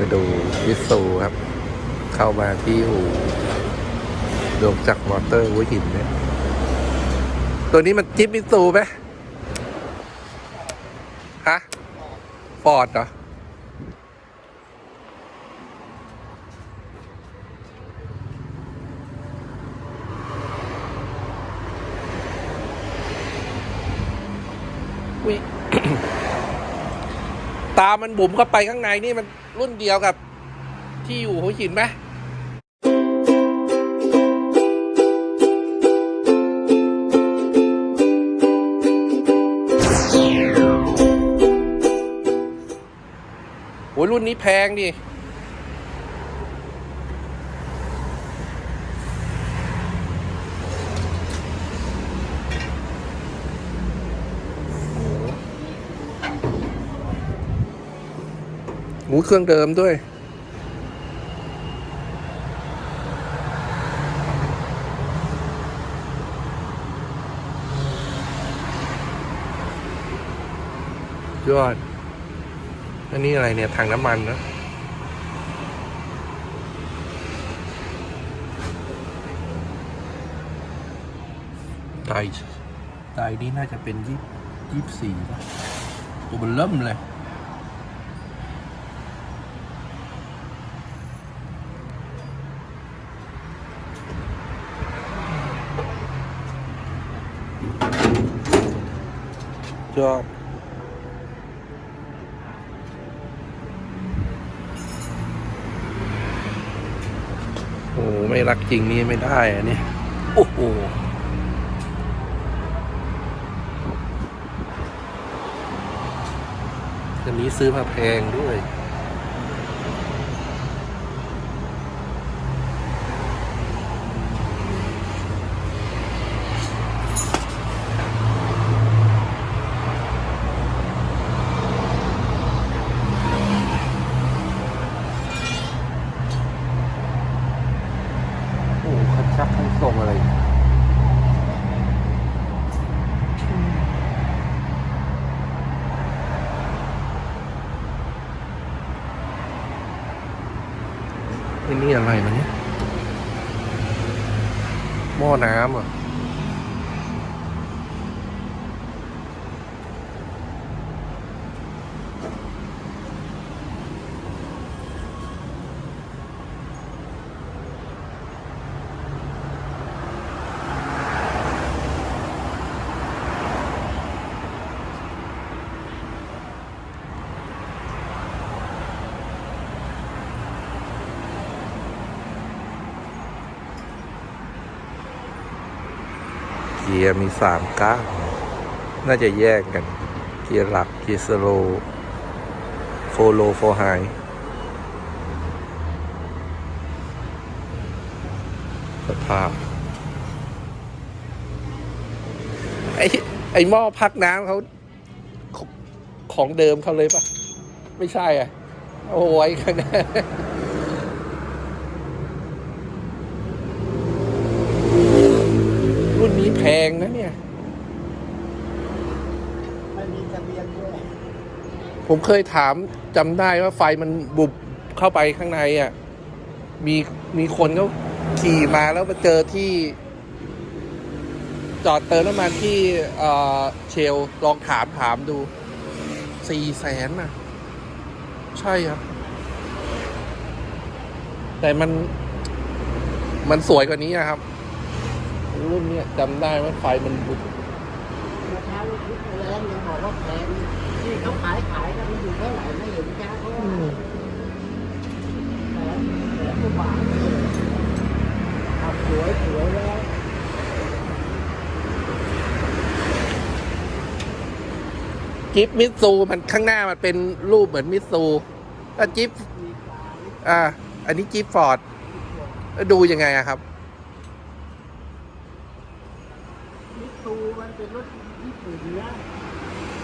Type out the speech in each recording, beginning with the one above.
มาดูวิสูครับ เข้ามาที่อู่ดวงจักรมอเตอร์หัวหินเนี่ยตัวนี้มันจิ๊บมิสูไหมฮะฟอร์ดเหรอตามันบุ๋มเข้าไปข้างในนี่มัน รุ่นเดียวกับที่อยู่หัวหินไหมโอ้ยรุ่นนี้แพงดิ เครื่องเดิมด้วย ยอด อันนี้อะไรเนี่ยถังน้ำมันนะไตไตนี่น่าจะเป็นยี่ยี่สี่ป่ะตัวมันเริ่มเลย ยอด โอ้ไม่รักจริงนี่ไม่ได้อะนี่โอ้โหอันนี้ซื้อมาแพงด้วย โอ้คันชักคันส่งอะไร นี่อะไรมันเนี่ยหม้อน้ำเหรอะ กียร์มีสามก้าน่าจะแยกกัน เกียร์หลัก เกียร์สโลว์โฟโลโฟไฮสภาพไอ้ไอ้หม้อพักน้ำเขาของเดิมเขาเลยปะไม่ใช่อะ โอ้ยข้างหน้ารุ่นนี้แพงนะเนี่ย ไม่มีทะเบียนด้วย ผมเคยถามจำได้ว่าไฟมันบุบเข้าไปข้างในอะ มีมีคนเขาขี่มาแล้วมาเจอที่ จอดเติมน้ำมันที่เอ่อเชลลองถามถามดูสี่แสนน่ะ ใช่ครับ แต่มันมันสวยกว่านี้อะครับ รุ่นเนี้ยจำได้ว่าไฟมันบุบราคาลูกชุดแรงยังบอกว่าแพง ที่เขาขายขายกันอยู่เท่าไหร่ไม่เห็นจ้าเขาว่าแสนแสนกว่าบาทขับสวยสวยแล้วจิ๊บมิตซูมันข้างหน้ามันเป็นรูปเหมือนมิตซูถ้าจิ๊บอ่า อันนี้จิ๊บฟอร์ดแล้วดูยังไงอะครับ มิตซูมันเป็นรถญี่ปุ่นนะ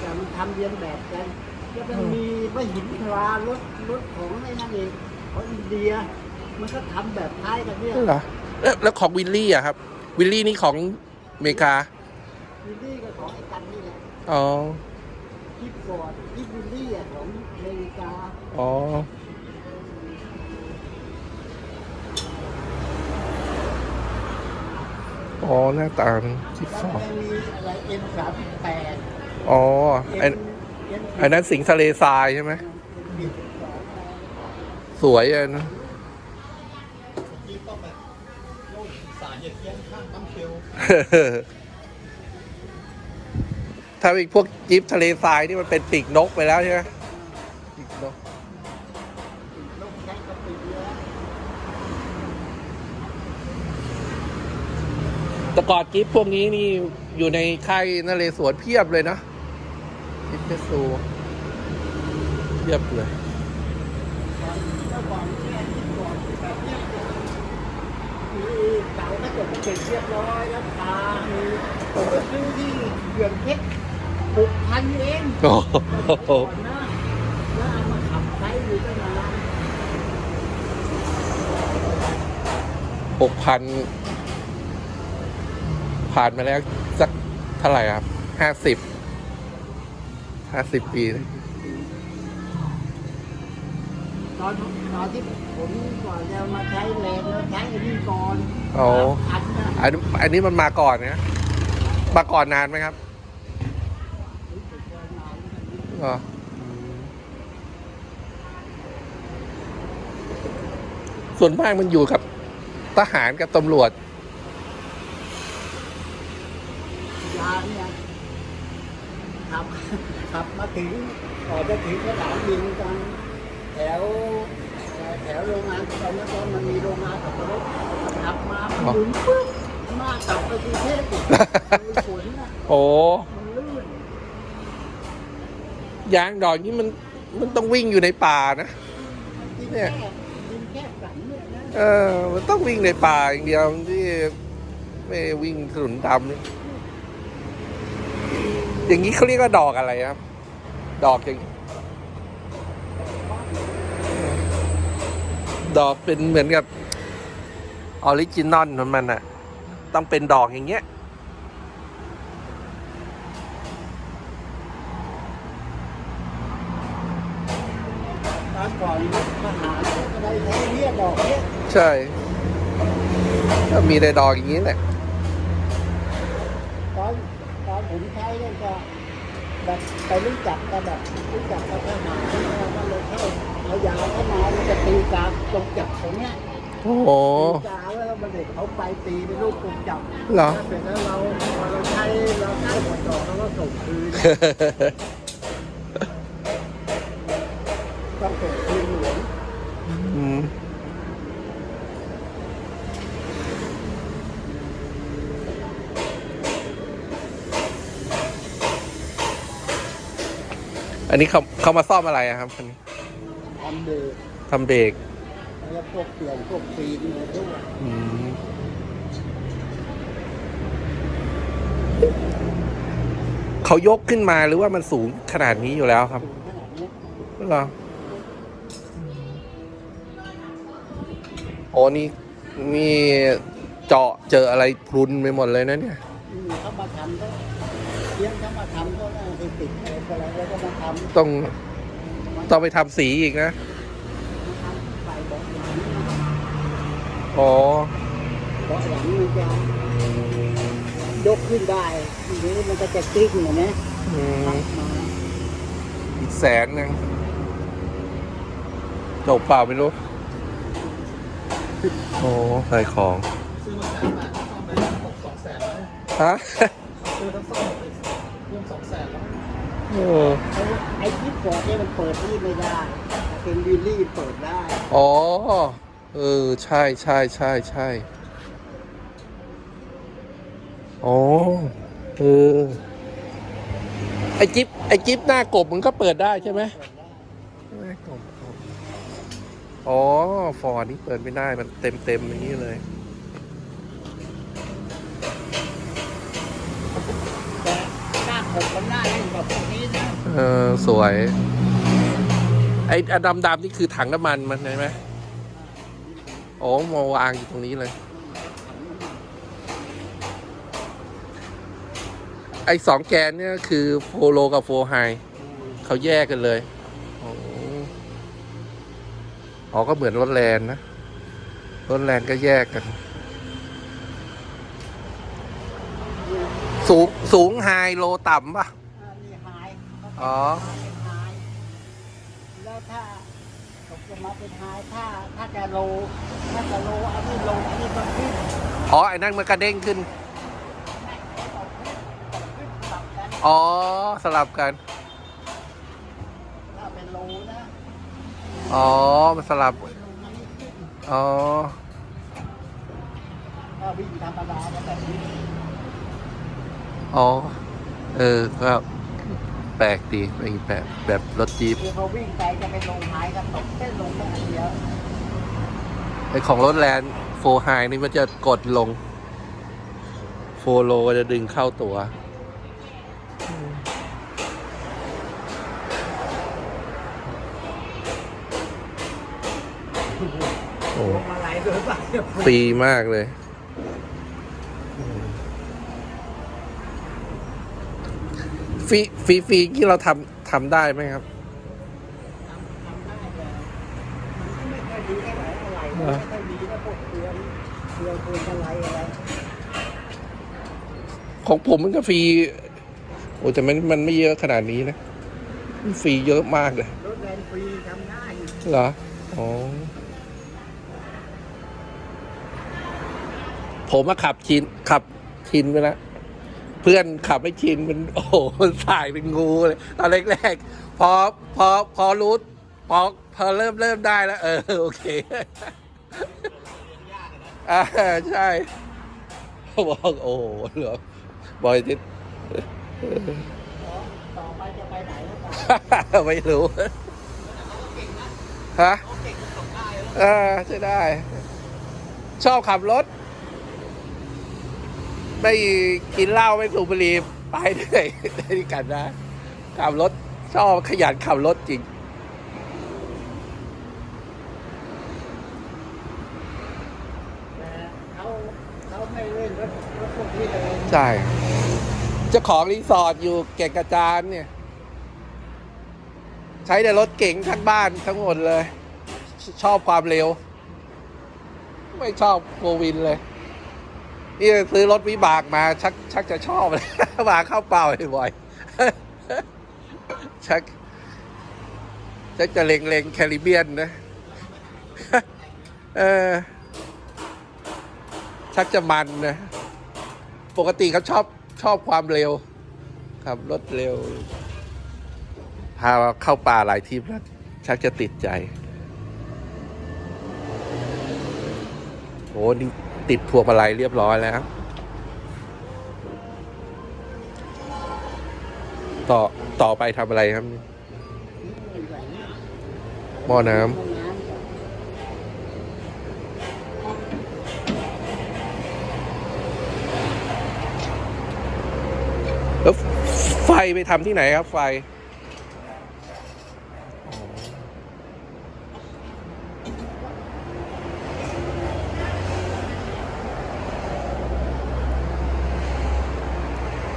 แต่มันทำเรียนแบบกันแต้องมีพระหินทรารถรถของไอ้นั่นเองของอินเดีย มันก็ทำแบบท้ายกันเนี่ยเหรอแล้วของวิลลี่อะครับ วิลลี่นี่ของอเมริกา วิลลี่ก็ของไอ้กันนี่แหละอ๋อ คิฟฟอร์ดคิฟวิลลี่อะของอเมริกาอ๋อ อ๋อหน้าต่างที่ฟอร์ด แล้มีอะไรเอ็มสามแปด อ๋อไอ้เอ็มเอ็มอันนั้นสิงทะเลทรายใช่ไหม สวยอะนะที่ต้องแบบโลกสายเหยียดเยียนข้างปั๊มเชลถ้าอีกพวกจิ๊บทะเลทรายนี่มันเป็นปีกนกไปแล้วใช่ไหมปีกนกลูกแค่กระปิเยอะแต่ก่อนจิ๊บพวกนี้นี่อยู่ในค่ายนเรศวรเพียบเลยนะ จิ๊บเพชรซูเพียบเลยเมื่อก่อนแค่ที่ก่อนแบบเนี้ยมีเสาก็จบเร็จเรียบร้อยแล้วทามีซื้อที่เขื่อนเพชรหกพันเองโอ้โหแล้วเอามาขับใช้อยู่ตั้งนานหกพันผ่านมาแล้วสักเท่าไหร่ครับห้าสิบ ห้าสิบปีตอนตอนที่ผมก่อนจะมาใช้แรงแล้วใช้อันนี้ก่อนโอ้พันนะอันอันนี้มันมาก่อนนะมาก่อนนานไหมครับรู้สึกจะนานอ๋อส่วนมากมันอยู่กับทหารกับตำรวจ ยาเนี่ยขับ ขับมาถึงก่อนจะถึงสนามบินกัน แถวแถวโรงงานตอนนั้นก็มันมีโรงงานขับรถขับมามันหมุนปุ๊บมากลับไปกรุงเทพอีกมีฝนนะโอ้มันลื่นยางดอกนี้มันมันต้องวิ่งอยู่ในป่านะดินเนี่แค่ยดินแค่สันเนี่ยนะเออ มันต้องวิ่งในป่าอย่างเดียวที่ไม่วิ่งถนนดำนี่อย่างนี้เขาเรียกว่าดอกอะไรครับ ดอกอย่างดอกเป็นเหมือนกับออริจินอลของมันอะต้องเป็นดอกอย่างเงี้ยตอนก่อนทหารก็ได้ใช้เรียกดอกเนี่ยใช่ ก็มีแต่ดอกอย่างนี้แหละ ตอนตอนผมใช้เนี่ยก็ แบบไปรู้จักกันแบบรู้จักกับทหารแล้วก็เลยเข้าเอายาวเข้ามามันจะตีกาตรงจับตรงเนี้ยโอ้โห ตีกาแล้วมันเด็กเขาไปตีเป็นลูกตรงจับเหรอเสร็จแล้วเราพอเราใช้เราใช้หัวจอกเราก็ส่งคืนต้องส่งคืนหลวง อืมอั นนี้เขาเขามาซ่อมอะไรอะครับคันนี้ทำเดือทำเบรกแล้วพวกเปลี่ยนพวกฟีนอะไรพวกอืมเขายกขึ้นมาหรือว่ามันสูงขนาดนี้อยู่แล้วครับเหรอโอ้นี่นี่เจาะเจออะไรพรุนไปหมดเลยนะเนี่ย อืมเขามาทำ เลี้ยงเขามาทำก็น่าจะติดอะไรก็อะไรแล้วก็มาทำต้องต้องไปทำสีอีกนะ ใส่เบาะหลังอ๋อ เบาะหลังมันจะยกขึ้นได้ทีนี้มันก็จะกลิ้งอย่างนี้อืมพับมาอีกแสนหนึงจบเปล่าไม่รู้ โอ้ใส่ของซื้อมาแสนบาท ซ่อมไปหกสองแสนแล้วฮะซื้อทั้งซ่อมไปรวมสองแสนแล้วโอ้ไอ้ไอ้ที่ปอดเนี่ยมันเปิดที่ไม่ได้เป็นวิลลี่เปิดได้ อ๋อ เออ ใช่ใช่ใช่ใช่อ๋อ เออ ไอจิ๊บไอจิ๊บหน้ากบมันก็เปิดได้ใช่ไหมหน้ากบอ๋อ ฟอร์ดนี่เปิดไม่ได้มันเต็มเต็มอย่างนี้เลย แต่หน้า ผมมันหน้าเล่นแบบพวกนี้นะเออสวย ไอ้ดำดำๆนี่คือถังน้ำมันมันใช่ไหมโอ้มาวางอยู่ตรงนี้เลย ไอ้สองแกนเนี่ยคือโฟโลกับโฟไฮเขาแยกกันเลยโอ้อ๋อก็เหมือนรถแลนนะรถแลนก็แยกกัน สูงไฮโลต่ำป่ะอ่านี่ไฮอ๋อเป็นไฮแล้วถ้าตกจะมาเป็นไฮถ้าถ้าจะโลถ้าจะโลอันนี้โลอันนี้ต้องขึ้นอ๋อไอ้นั่นมันกระเด้งขึ้นขึ้นปรับกันอ๋อ สลับกัน ถ้าเป็นโลนะอ๋อ มันสลับ โลอันนี้ขึ้นอ๋อ ถ้าวิ่งธรรมดาก็แบบนี้ อ๋อ เออ ก็แปลกดีเป็นแปลกแบบรถจี๊ปคือเขาวิ่งไปจะเป็นโลไฮก็ตกเส้นลงได้อันเดียวไอของรถแลนโฟไฮนี่มันจะกดลง โฟโลจะดึงเข้าตัว โอ้ ลงมาไหลด้วยป่ะ ฟรีมากเลย ฟรีฟรีฟรีที่เราทำทำได้ไหมครับทำทำได้แต่มันก็ไม่ค่อยดีเท่าไหร่อะไรมันไม่ค่อยดีนะพวกเกลือเกลือเกลืออะไรอะไรของผมมันก็ฟรีโอ้แต่มันมันไม่เยอะขนาดนี้นะมันฟรีเยอะมากเลยรถแรงฟรีทำได้เหรออ๋อผมมาขับชินขับชินไปแล้วเพื่อนขับไม่ชินมันโอ้โหมันสายเป็นงูเลยตอนแรกๆพอพอพอรู้พอพอเริ่มเริ่มได้แล้ว เออ โอเคอ่าใช่เขาบอกโอ้โหเหลือบอยทิศต่อไปจะไปไหนหรือเปล่าไม่รู้ฮะเออใช่ได้ ชอบขับรถ ไม่กินเหล้าไม่สูบบุหรี่ไปด้วยได้ด้วยกันนะขับรถชอบขยันขับรถจริงแต่เขาเขาไม่เล่นรถรถพวกนี้เลยใช่เจ้าของรีสอร์ทอยู่เก่งกระจานเนี่ย ใช้แต่รถเก๋งทั้งบ้านทั้งหมดเลยชชอบความเร็ว ไม่ชอบโฟวินเลย นี่ซื้อรถวิบากมาชักชักจะชอบเลยมาเข้าเป่าบ่อยชักชักจะเลงเลงแคริเบียนนะเออชักจะมันนะ ปกติเขาชอบชอบความเร็วครับรถเร็ว พาเข้าป่าหลายทริปแล้วชักจะติดใจโอ้นี่ ติดพวงมาลัยเรียบร้อยแล้ว ต่อต่อไปทำอะไรครับหม้อน้น้ำำแล้วไฟไปทำที่ไหนครับไฟ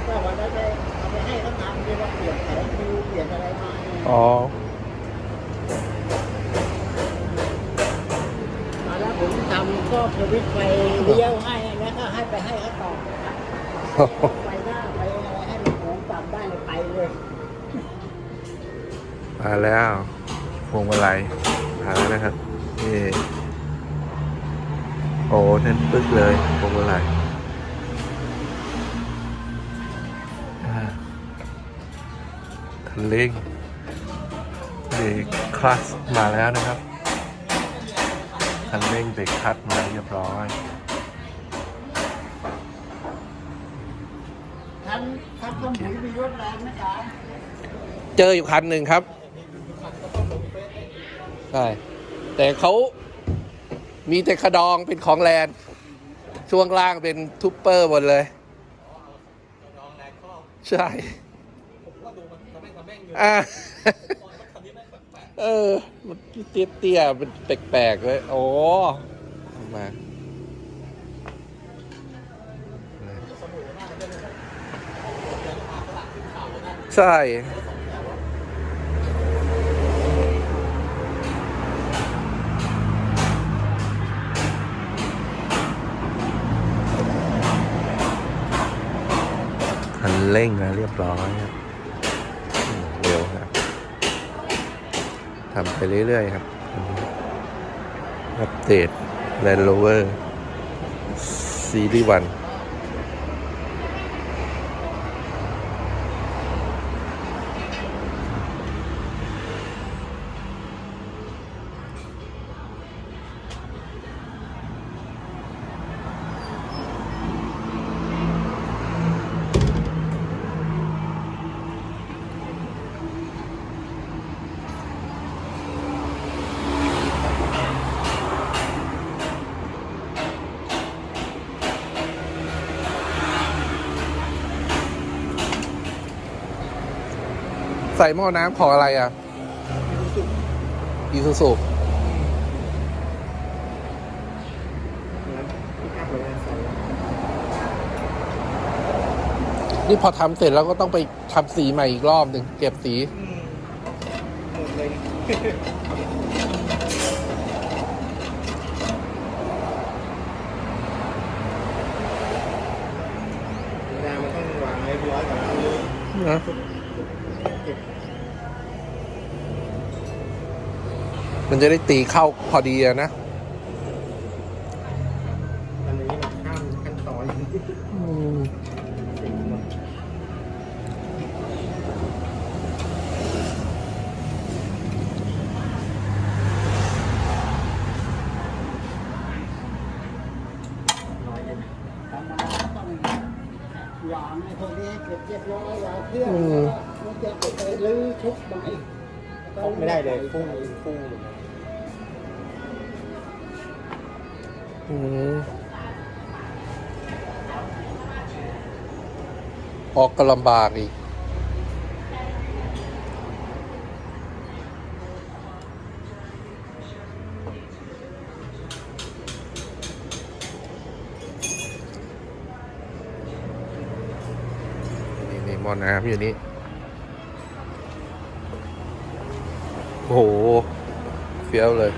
ก็วันนั้นไป เอาไปให้เขาทำดีว่าเปลี่ยนแผงฟิวเปลี่ยนอะไรมาอ๋อตอนแรกผมทำก็สวิตช์ไฟเลี้ยวให้แล้วก็ให้ไปให้เขาต่อไฟหน้าไปอะไรให้มันหมุนปรับได้เลยไปเลยมาแล้วพวงมาลัยมาแล้วนะครับนี่โอ้แน่นปึ๊กเลยพวงมาลัย คันเร่งเบรกคลัสมาแล้วนะครับคันเร่งเบรกคลัสมาเรียบร้อยท่านท่านต้องหมุนมีรถแรงนะจ๊ะเจออยู่คันหนึ่งครับใช่แต่เขามีแต่ขดองเป็นของแลนด์ช่วงล่างเป็นทูปเปอร์หมดเลยน้องนายครอบใช่ อ่าเออ มันเตี้ยเตี้ยๆมันแปลกๆเลย โอ้มาใช่ คันเร่งนะเรียบร้อย ทำไปเรื่อย ๆ ครับ อัปเดต Land Rover ซีรีส์วัน ใส่หม้อน้ำของอะไรอะอีซูซูนี่พอทำเสร็จแล้วก็ต้องไปทำสีใหม่อีกรอบหนึ่งเก็บสีหมดเลยยามันต้องวางให้เรียบร้อยก่อนนะ มันจะได้ตีเข้าพอดีอะนะอันนี้มันข้ามขั้นตอนอืมน้อยเองธรรมดาต้องวางในพวกนี้เก็บเรียบร้อยวางเครื่องมันจะไปลื้อชุบใหม่พกไม่ได้เลยฟุ้งฟุ้งอืม ออกก็ลำบากอีก นี่นี่มอน้ำอยู่นี่ โอ้โหเฟี้ยวเลย